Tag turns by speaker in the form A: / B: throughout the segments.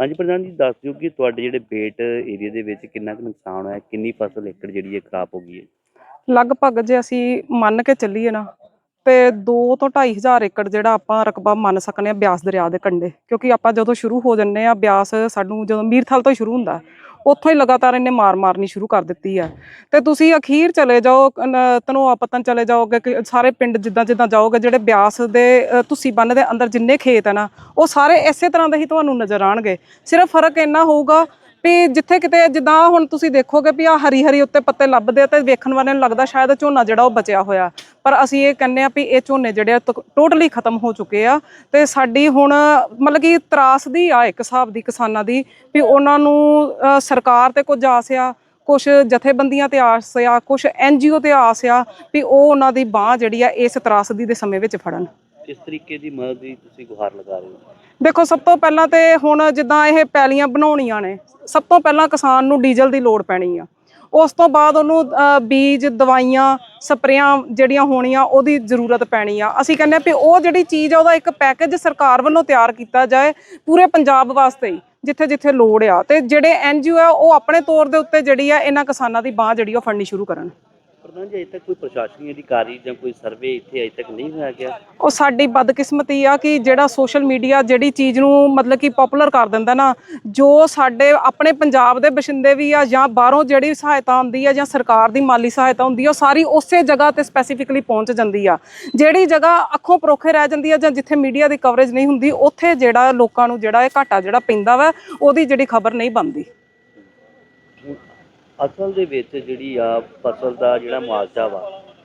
A: ਹਾਂਜੀ, ਪ੍ਰਧਾਨ ਜੀ, ਦੱਸ ਦਿਓ ਕਿ ਤੁਹਾਡੇ ਜਿਹੜੇ ਬੇਟ ਏਰੀਆ ਦੇ ਵਿੱਚ ਕਿੰਨਾ ਕੁ ਨੁਕਸਾਨ ਹੋਇਆ, ਕਿੰਨੀ ਫਸਲ ਏਕੜ ਜਿਹੜੀ ਹੈ ਖਰਾਬ ਹੋ ਗਈ ਹੈ?
B: ਲਗਭਗ ਜੇ ਅਸੀਂ ਮੰਨ ਕੇ ਚੱਲੀਏ ਨਾ, ਤੇ 2 ਤੋਂ 2.5 ਹਜ਼ਾਰ ਏਕੜ ਜਿਹੜਾ ਆਪਾਂ ਰਕਬਾ ਮੰਨ ਸਕਨੇ ਆ ਬਿਆਸ ਦਰਿਆ ਦੇ ਕੰਢੇ, ਕਿਉਂਕਿ ਆਪਾਂ ਜਦੋਂ ਸ਼ੁਰੂ ਹੋ ਜੰਨੇ ਆ ਬਿਆਸ ਸਾਨੂੰ ਜਦੋਂ ਮੀਰਥਲ ਤੋਂ ਸ਼ੁਰੂ ਹੁੰਦਾ ਉੱਥੋਂ ਹੀ ਲਗਾਤਾਰ ਇਹਨੇ ਮਾਰ ਮਾਰਨੀ ਸ਼ੁਰੂ ਕਰ ਦਿੱਤੀ ਆ। ਤੇ ਤੁਸੀਂ ਅਖੀਰ ਚਲੇ ਜਾਓ ਤਨੋਆ ਪਤਨ ਚਲੇ ਜਾਓਗੇ ਕਿ ਸਾਰੇ ਪਿੰਡ ਜਿੱਦਾਂ ਜਿੱਦਾਂ ਜਾਓਗੇ ਜਿਹੜੇ ਬਿਆਸ ਦੇ ਅ, ਤੁਸੀਂ ਬੰਨ ਦੇ ਅੰਦਰ ਜਿੰਨੇ ਖੇਤ ਆ ਨਾ ਉਹ ਸਾਰੇ ਇਸੇ ਤਰ੍ਹਾਂ ਦੇ ਹੀ ਤੁਹਾਨੂੰ ਨਜ਼ਰ ਆਣਗੇ ਸਿਰਫ ਫ਼ਰਕ ਇੰਨਾ ਹੋਊਗਾ ਵੀ ਜਿੱਥੇ ਕਿਤੇ ਜਿੱਦਾਂ ਹੁਣ ਤੁਸੀਂ ਦੇਖੋਗੇ ਵੀ ਆ ਹਰੀ ਹਰੀ ਉੱਤੇ ਪੱਤੇ ਲੱਭਦੇ ਆ ਤੇ ਵੇਖਣ ਵਾਲਿਆਂ ਨੂੰ ਲੱਗਦਾ ਸ਼ਾਇਦ ਝੋਨਾ ਜਿਹੜਾ ਉਹ ਬਚਿਆ ਹੋਇਆ। ਪਰ ਅਸੀਂ ਇਹ ਕਹਿੰਦੇ ਆ ਵੀ ਇਹ ਝੋਨੇ ਜਿਹੜੇ ਆ ਟੋਟਲੀ ਖਤਮ ਹੋ ਚੁੱਕੇ ਆ ਤੇ ਸਾਡੀ ਹੁਣ ਮਤਲਬ ਕਿ ਤਰਾਸਦੀ ਆ ਇੱਕ ਹਿਸਾਬ ਦੀ ਕਿਸਾਨਾਂ ਦੀ ਵੀ ਉਹਨਾਂ ਨੂੰ ਸਰਕਾਰ ਤੇ ਕੁਝ ਆਸ ਆ ਕੁਝ ਜਥੇਬੰਦੀਆਂ ਤੇ ਆਸ ਆ ਕੁਝ ਐਨਜੀਓ ਤੇ ਆਸ ਆ ਵੀ ਉਹ ਉਹਨਾਂ ਦੀ ਬਾਹ ਜਿਹੜੀ ਆ ਇਸ ਤਰਾਸਦੀ ਦੇ ਸਮੇਂ ਵਿੱਚ ਫੜਨ।
A: ਕਿਸ ਤਰੀਕੇ ਦੀ ਮਦਦ ਦੀ ਤੁਸੀਂ ਗੁਹਾਰ ਲਗਾ ਰਹੇ ਹੋ?
B: ਦੇਖੋ ਸਭ ਤੋਂ ਪਹਿਲਾਂ ਤੇ ਹੁਣ ਜਿੱਦਾਂ ਇਹ ਪੈਲੀਆਂ ਬਣਾਉਣੀਆਂ ਨੇ ਸਭ ਤੋਂ ਪਹਿਲਾਂ ਕਿਸਾਨ ਨੂੰ ਡੀਜ਼ਲ ਦੀ ਲੋੜ ਪੈਣੀ ਆ। ਉਸ ਤੋਂ ਬਾਅਦ ਉਹਨੂੰ ਬੀਜ, ਦਵਾਈਆਂ, ਸਪਰੇਆਂ ਜਿਹੜੀਆਂ ਹੋਣੀਆਂ ਉਹਦੀ ਜ਼ਰੂਰਤ ਪੈਣੀ ਆ। ਅਸੀਂ ਕਹਿੰਦੇ ਆ ਵੀ ਉਹ ਜਿਹੜੀ ਚੀਜ਼ ਆ, ਉਹਦਾ ਇੱਕ ਪੈਕੇਜ ਸਰਕਾਰ ਵੱਲੋਂ ਤਿਆਰ ਕੀਤਾ ਜਾਏ ਪੂਰੇ ਪੰਜਾਬ ਵਾਸਤੇ ਜਿੱਥੇ ਜਿੱਥੇ ਲੋੜ ਆ। ਤੇ ਜਿਹੜੇ ਐਨਜੀਓ ਆ, ਉਹ ਆਪਣੇ ਤੌਰ ਦੇ ਉੱਤੇ ਜਿਹੜੀ ਆ, ਇਹਨਾਂ ਕਿਸਾਨਾਂ ਦੀ ਬਾਹ ਜਿਹੜੀ ਉਹ ਫੜਨੀ ਸ਼ੁਰੂ ਕਰਨ।
A: ਪ੍ਰਧਾਨ ਜੀ ਅਜੇ ਤੱਕ ਕੋਈ ਪ੍ਰਸ਼ਾਸਨੀ ਅਧਿਕਾਰੀ ਜਾਂ ਕੋਈ ਸਰਵੇ ਇੱਥੇ ਅਜੇ ਤੱਕ ਨਹੀਂ ਹੋਇਆ ਗਿਆ?
B: ਉਹ ਸਾਡੀ ਬਦਕਿਸਮਤੀ ਆ ਕਿ ਜਿਹੜਾ ਸੋਸ਼ਲ ਮੀਡੀਆ ਜਿਹੜੀ ਚੀਜ਼ ਨੂੰ ਮਤਲਬ ਕਿ ਪਪੂਲਰ ਕਰ ਦਿੰਦਾ ਨਾ, ਜੋ ਸਾਡੇ ਆਪਣੇ ਪੰਜਾਬ ਦੇ ਬਸ਼ਿੰਦੇ ਵੀ ਆ ਜਾਂ ਬਾਹਰੋਂ ਜਿਹੜੀ ਸਹਾਇਤਾ ਆਉਂਦੀ ਆ ਜਾਂ ਸਰਕਾਰ ਦੀ ਮਾਲੀ ਸਹਾਇਤਾ ਹੁੰਦੀ ਆ, ਉਹ ਸਾਰੀ ਉਸੇ ਜਗ੍ਹਾ ਤੇ ਸਪੈਸੀਫਿਕਲੀ ਪਹੁੰਚ ਜਾਂਦੀ ਆ। ਜਿਹੜੀ ਜਗ੍ਹਾ ਅੱਖੋਂ ਪਰੋਖੇ ਰਹਿ ਜਾਂਦੀ ਆ ਜਾਂ ਜਿੱਥੇ ਮੀਡੀਆ ਦੀ ਕਵਰੇਜ ਨਹੀਂ ਹੁੰਦੀ, ਉੱਥੇ ਜਿਹੜਾ ਲੋਕਾਂ ਨੂੰ ਜਿਹੜਾ ਇਹ ਘਾਟਾ ਜਿਹੜਾ ਪੈਂਦਾ ਵਾ, ਉਹਦੀ ਜਿਹੜੀ ਖਬਰ ਨਹੀਂ ਬਣਦੀ।
A: ਅਸਲ ਦੇ ਵਿੱਚ ਜਿਹੜੀ ਆ ਫਸਲ ਦਾ ਜਿਹੜਾ ਮੁਆਵਜ਼ਾ ਵਾ,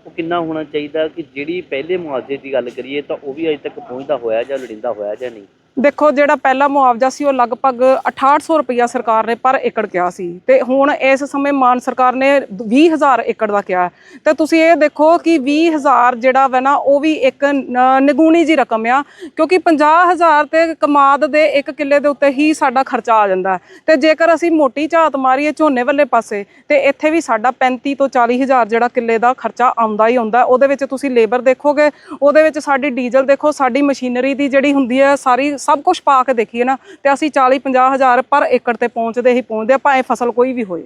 A: ਉਹ ਕਿੰਨਾ ਹੋਣਾ ਚਾਹੀਦਾ ਕਿ ਜਿਹੜੀ ਪਹਿਲੇ ਮੁਆਵਜ਼ੇ ਦੀ ਗੱਲ ਕਰੀਏ ਤਾਂ ਉਹ ਵੀ ਅਜੇ ਤੱਕ ਪਹੁੰਚਦਾ ਹੋਇਆ ਜਾਂ ਲੋੜੀਂਦਾ ਹੋਇਆ ਜਾਂ ਨਹੀਂ?
B: ਦੇਖੋ, ਜਿਹੜਾ ਪਹਿਲਾ ਮੁਆਵਜ਼ਾ ਸੀ, ਉਹ ਲਗਭਗ 6800 ਰੁਪਇਆ ਸਰਕਾਰ ਨੇ ਪਰ ਏਕੜ ਕਿਹਾ ਸੀ ਤੇ ਹੁਣ ਇਸ ਸਮੇਂ ਮਾਨ ਸਰਕਾਰ ਨੇ 20000 ਏਕੜ ਦਾ ਕਿਹਾ ਹੈ। ਤੇ ਤੁਸੀਂ ਇਹ ਦੇਖੋ ਕਿ 20000 ਜਿਹੜਾ ਵਾ ਨਾ, ਉਹ ਵੀ ਇੱਕ ਨ- ਨਿਗੂਣੀ ਜੀ ਰਕਮ ਆ, ਕਿਉਂਕਿ 50000 ਤੇ ਕਮਾਦ ਦੇ ਇੱਕ ਕਿੱਲੇ ਦੇ ਉੱਤੇ ਹੀ ਸਾਡਾ ਖਰਚਾ ਆ ਜਾਂਦਾ ਹੈ। ਤੇ ਜੇਕਰ ਅਸੀਂ ਮੋਟੀ ਝਾਤ ਮਾਰੀਏ ਝੋਨੇ ਵੱਲੇ ਪਾਸੇ, ਤੇ ਇੱਥੇ ਵੀ ਸਾਡਾ 35 ਤੋਂ 40000 ਜਿਹੜਾ ਕਿੱਲੇ ਦਾ ਖਰਚਾ ਆਉਂਦਾ ਹੀ ਆਉਂਦਾ ਉਹਦੇ ਵਿੱਚ ਤੁਸੀਂ ਲੇਬਰ ਦੇਖੋਗੇ, ਉਹਦੇ ਵਿੱਚ ਸਾਡੀ ਡੀਜ਼ਲ ਦੇਖੋ, ਸਾਡੀ ਮਸ਼ੀਨਰੀ ਦੀ ਜਿਹੜੀ ਹੁੰਦੀ ਹੈ ਸਾਰੀ ਸਭ ਕੁਝ ਪਾ ਕੇ ਦੇਖੀਏ ਨਾ ਤੇ ਅਸੀਂ 40 50 ਹਜ਼ਾਰ ਪਰ ਏਕੜ ਤੇ ਪਹੁੰਚਦੇ ਹੀ ਪਹੁੰਚਦੇ ਆ, ਭਾਵੇਂ ਫਸਲ ਕੋਈ ਵੀ ਹੋਏ।